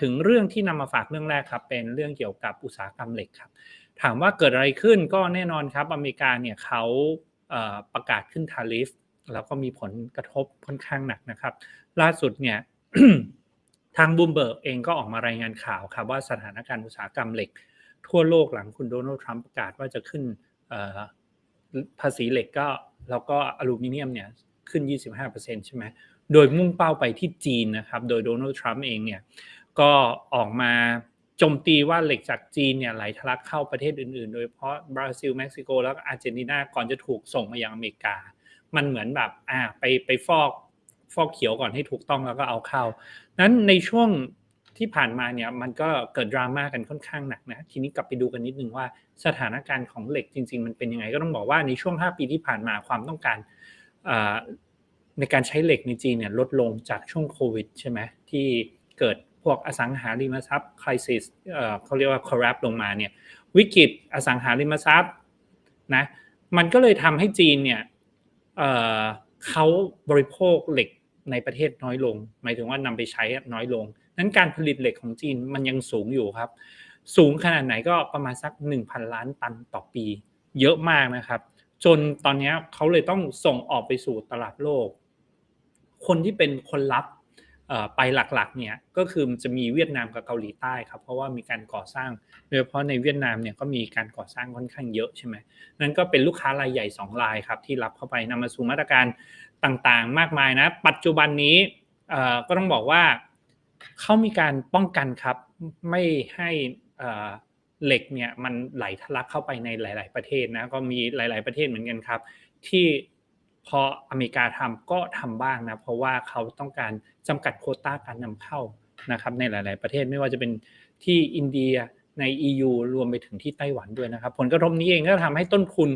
ถึงเรื่องที่นำมาฝากเรื่องแรกครับ เป็นเรื่องเกี่ยวกับอุตสาหกรรมเหล็กครับ ถามว่าเกิดอะไรขึ้นก็แน่นอนครับ อเมริกาเนี่ยเขาประกาศขึ้นทาริฟแล้วก็มีผลกระทบค่อนข้างหนักนะครับ ล่าสุดเนี่ยทางบูมเบิร์กเองก็ออกมารายงานข่าวครับ ว่าสถานการณ์อุตสาหกรรมเหล็ก ทั่วโลกหลังคุณโดนัลด์ทรัมป์ประกาศว่าจะขึ้นภาษีเหล็กก็แล้วก็อลูมิเนียมเนี่ยขึ้น 25%ใช่ไหมโดยมุ่งเป้าไปที่จีนนะครับ โดยโดนัลด์ทรัมป์เองเนี่ย ก็ออกมาโจมตีว่าเหล็กจากจีนเนี่ยไหลทะลักเข้าประเทศอื่นๆ โดยเฉพาะบราซิลเม็กซิโกแล้วก็อาร์เจนตินาก่อนจะถูกส่งมายังอเมริกา มันเหมือนแบบอ่าไปไปฟอกฟอกเขียวก่อนให้ถูกต้องแล้วก็เอาเข้า นั้นในช่วงที่ผ่านมาเนี่ยมันก็เกิดดราม่ากันค่อนข้างหนักนะทีนี้กลับไปดูกันนิดนึงว่าสถานการณ์ของเหล็กจริง ๆ มันเป็นยังไงก็ต้องบอกว่าในช่วง 5 ปีที่ผ่านมาความต้องการในการใช้เหล็กในจีนเนี่ยลดลงจากช่วงโควิดใช่ไหมที่เกิด วกอสังหาริมทรัพย์คริสิสเขาเรียกว่า corrupt ลงมาเนี่ยวิกฤตอสังหาริมทรัพย์นะมันก็เลยทำให้จีนเนี่ยเขาบริโภคเหล็กในประเทศน้อยลง หมายถึงว่านำไปใช้น้อยลง นั้นการผลิตเหล็กของจีนมันยังสูงอยู่ครับ สูงขนาดไหนก็ประมาณสัก 1,000 ล้านตันต่อปี เยอะมากนะครับ จนตอนนี้เขาเลยต้องส่งออกไปสู่ตลาดโลก คนที่เป็นคนรับ ไปหลักๆเนี่ยก็คือจะมีเวียดนามกับเกาหลีใต้ครับเพราะว่ามีการก่อสร้างโดยเฉพาะในเวียดนามเนี่ยก็มีการก่อสร้างค่อนข้างเยอะใช่ไหมนั่นก็เป็นลูกค้ารายใหญ่ 2 รายครับที่รับเข้าไปนำมาสู่มาตรการต่างๆ มากมายนะ ปัจจุบันนี้ก็ต้องบอกว่าเขามีการป้องกันครับไม่ให้เหล็กเนี่ยมันไหลทะลักเข้าไปในหลาย ๆ ประเทศนะก็มีหลาย ๆประเทศเหมือนกันครับ ที่ พออเมริกาทำก็ทำบ้างนะเพราะว่าเขาต้องการจำกัดโคต้าการนำเข้านะครับในหลาย ๆ ประเทศไม่ว่าจะเป็นที่อินเดียใน EU รวมไปถึงที่ไต้หวันด้วยนะครับ ผลกระทบนี้เองก็ทำให้ต้นทุน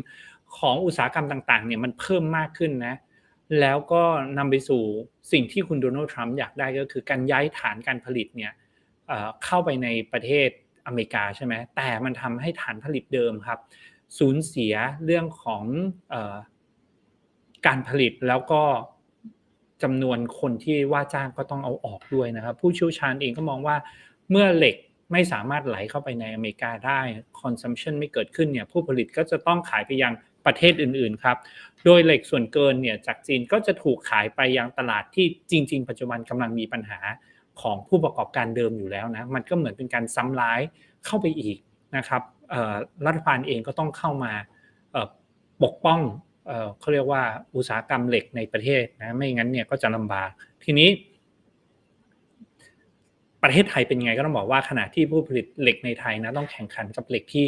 ของอุตสาหกรรมต่าง ๆ เนี่ยมันเพิ่มมากขึ้นนะแล้วก็นำไปสู่สิ่งที่คุณโดนัลด์ทรัมป์อยากได้ก็คือการย้ายฐานการผลิตเนี่ยเข้าไปในประเทศอเมริกาใช่ไหมแต่มันทำให้ฐานผลิตเดิมครับสูญเสียเรื่องของ การผลิตแล้วก็จำนวนคนที่ว่าจ้างก็ต้องเอาออกด้วยนะครับ ผู้เชี่ยวชาญเองก็มองว่าเมื่อเหล็กไม่สามารถไหลเข้าไปในอเมริกาได้คอนซัมชันไม่เกิดขึ้นเนี่ยผู้ผลิตก็จะต้องขายไปยังประเทศอื่นๆครับ โดยเหล็กส่วนเกินเนี่ยจากจีนก็จะถูกขายไปยังตลาดที่จริง ๆ ปัจจุบันกำลังมีปัญหาของผู้ประกอบการเดิมอยู่แล้วนะ มันก็เหมือนเป็นการซ้ำร้ายเข้าไปอีกนะครับรัฐบาลเองก็ต้องเข้ามาปกป้อง เขาเรียกว่าอุตสาหกรรมเหล็กในประเทศนะไม่งั้นเนี่ยก็จะลำบากทีนี้ ประเทศไทยเป็นยังไงก็ต้องบอกว่าขณะที่ผู้ผลิตเหล็กในไทยนะต้องแข่งขันกับเหล็กที่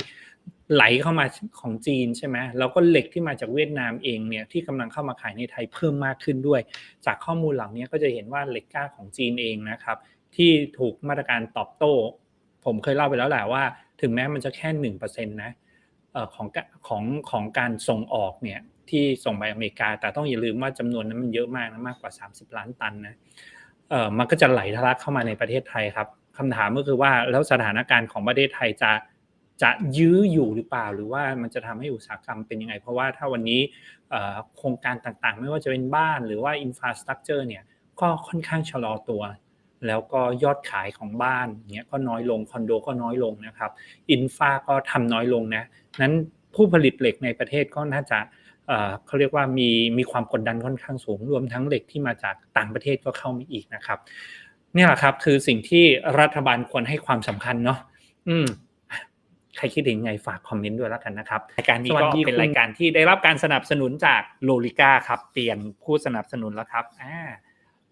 ไหลเข้ามาของจีนใช่ไหมแล้วก็เหล็กที่มาจากเวียดนามเองเนี่ยที่กำลังเข้ามาขายในไทยเพิ่มมากขึ้นด้วย จากข้อมูลเหล่านี้ก็จะเห็นว่าเหล็กกล้าของจีนเองนะครับ ที่ถูกมาตรการตอบโต้ ผมเคยเล่าไปแล้วแหละว่า ถึงแม้มันจะแค่หนึ่งเปอร์เซ็นต์นะของของของการส่งออกเนี่ย ที่ส่งไปอเมริกา แต่ต้องอย่าลืมว่าจำนวนนั้นมันเยอะมากนะมากกว่า 30 ล้านตันนะเออมันก็จะไหลทะลักเข้ามาในประเทศไทยครับคำถามก็คือว่าแล้วสถานการณ์ของประเทศไทยจะจะยื้ออยู่หรือเปล่า หรือว่ามันจะทำให้อุตสาหกรรมเป็นยังไง เพราะว่าถ้าวันนี้โครงการต่างๆ ไม่ว่าจะเป็นบ้านหรือว่าอินฟราสตรักเจอร์เนี่ยก็ค่อนข้างชะลอตัว แล้วก็ยอดขายของบ้านเนี้ยก็น้อยลงคอนโดก็น้อยลงนะครับอินฟาก็ทำน้อยลงนะนั้นผู้ผลิตเหล็กในประเทศก็น่าจะ เขาเรียกว่ามีมีความกดดันค่อนข้างสูง รวมทั้งเหล็กที่มาจากต่างประเทศก็เข้ามาอีกนะครับนี่แหละครับคือสิ่งที่รัฐบาลควรให้ความสำคัญเนาะอืมใครคิดเห็นไงฝากคอมเมนต์ด้วยแล้วกันนะครับรายการนี้ก็เป็นรายการที่ได้รับการสนับสนุนจากโลลิก้าครับ เปลี่ยนผู้สนับสนุนแล้วครับอ่า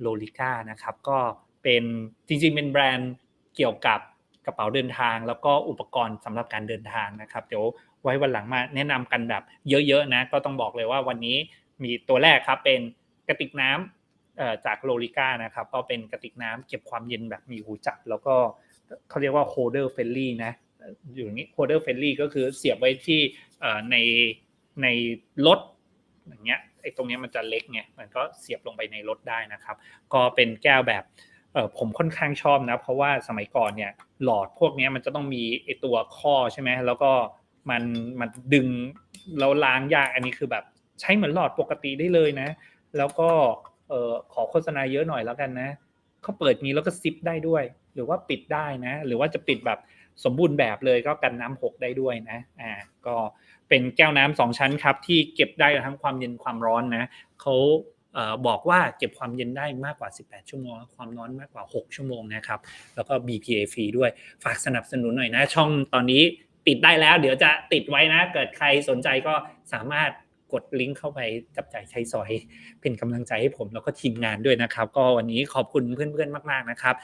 โลลิก้านะครับ ก็เป็นจริงๆเป็นแบรนด์เกี่ยวกับ กระเป๋าเดินทาง แล้วก็อุปกรณ์สำหรับการเดินทางนะครับเดี๋ยวไว้วันหลังมาแนะนำกันแบบเยอะๆนะก็ต้องบอกเลยว่าวันนี้มีตัวแรกครับเป็นกระติกน้ำจากโลลิก้านะครับก็เป็นกระติกน้ำเก็บความเย็นแบบมีหูจับ แล้วก็เขาเรียกว่าโฮเดอร์เฟลลี่นะอยู่นี้โฮเดอร์เฟลลี่ก็คือเสียบไว้ที่ในในรถอย่างเงี้ยไอ้ตรงนี้มันจะเล็กไงมันก็เสียบลงไปในรถได้นะครับ ก็เป็นแก้วแบบ เออผมค่อนข้างชอบนะ เพราะว่าสมัยก่อนเนี่ย หลอดพวกนี้มันจะต้องมีไอตัวข้อใช่ไหมแล้วก็มันมันดึงเราล้างยากอันนี้คือแบบใช้เหมือนหลอดปกติได้เลยนะ แล้วก็เออขอโฆษณาเยอะหน่อยแล้วกันนะเขาเปิดนี้แล้วก็ซิปได้ด้วย หรือว่าปิดได้นะ หรือว่าจะปิดแบบสมบูรณ์แบบเลยก็กันน้ำหกได้ด้วยนะอ่าก็เป็นแก้วน้ำสองชั้นครับ ที่เก็บได้ทั้งความเย็นความร้อนนะเขา บอกว่าเก็บความเย็นได้มากกว่า 18 ชั่วโมง ความร้อนมากกว่า 6 ชั่วโมงนะครับ แล้วก็ BPA ฟรีด้วย ฝากสนับสนุนหน่อยนะ ช่องตอนนี้ติดได้แล้ว เดี๋ยวจะติดไว้นะ เกิดใครสนใจก็สามารถกดลิงก์เข้าไปจับจ่ายใช้สอย เป็นกำลังใจให้ผมแล้วก็ทีมงานด้วยนะครับ ก็วันนี้ขอบคุณเพื่อนๆมาก ๆนะครับ